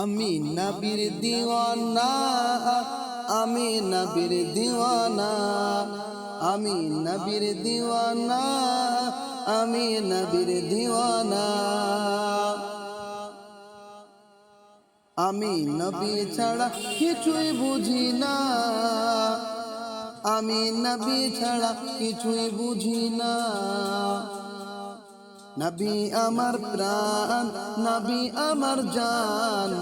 আমি নবীর দিওয়ানা আমি নবীর দিওয়ানা আমি নবীর দিওয়ানা আমি নবীর দিওয়ানা। আমি নবী ছাড়া কিছুই বুঝি না আমি নবী ছাড়া কিছুই বুঝি না। নবী আমার প্রাণ, নবী আমার জান,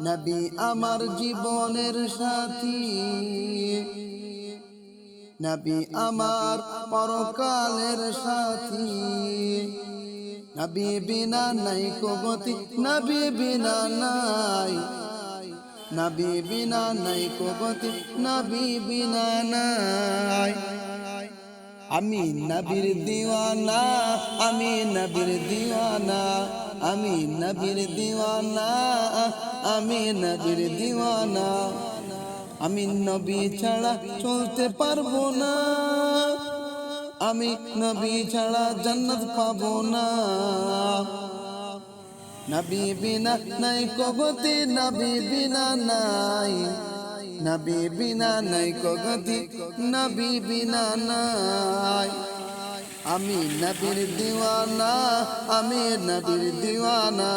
নবী আমার জীবনের সাথী, নবী আমার পরকালের সাথী, নবী বিনা নাই কবতি, নবী বিনা নাই, নবী বিনা নাই কবতি, নবী বিনা নাই। আমি নবীর দিওয়ানা, আমি নবীর দিওয়ানা, আমি নবীর দিওয়ানা, আমি নবীর দিওয়ানা। আমি নবী ছাড়া চলতে পারব না, আমি নবী ছাড়া জান্নাত পাবো না। নবী বিনা নাই কগতি নবী বিনা নাই। নবী বিনা নাই কগতি নবী বিনা নাই। আমি নবীর দিওয়ানা, আমি নবীর দিওয়ানা,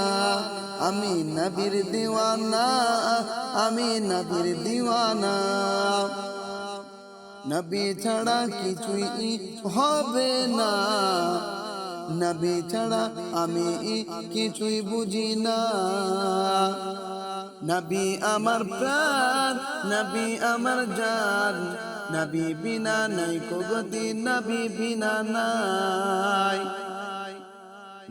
আমি নবীর দিওয়ানা, আমি নবীর দিওয়ানা। নবী ছাড়া কিছুই হবে না। নবী ছাড়া আমি কিছুই বুঝি না। নবী আমার প্রাণ, নবী আমার জান। নবী বিনা নাই কগতি নবী বিনা নাই।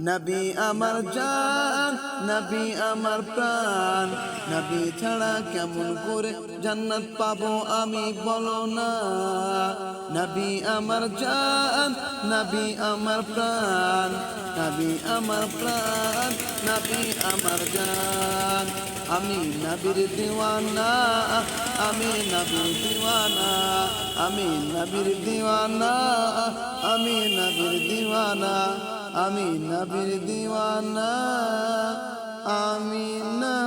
নবী আমার জান, নবী আমার প্রাণ। নবী ছাড়া কেমন করে জান্নাত পাবো আমি বলো না। নবী আমার জান, নবী আমার প্রাণ। নবী আমার প্রাণ, নবী আমার জান। আমি নবীর দিওয়ানা, আমি নবীর দিওয়ানা, আমি নবীর দিওয়ানা, আমি নবীর দিওয়ানা, আমি নবীর দিওয়ানা, আমি নবীর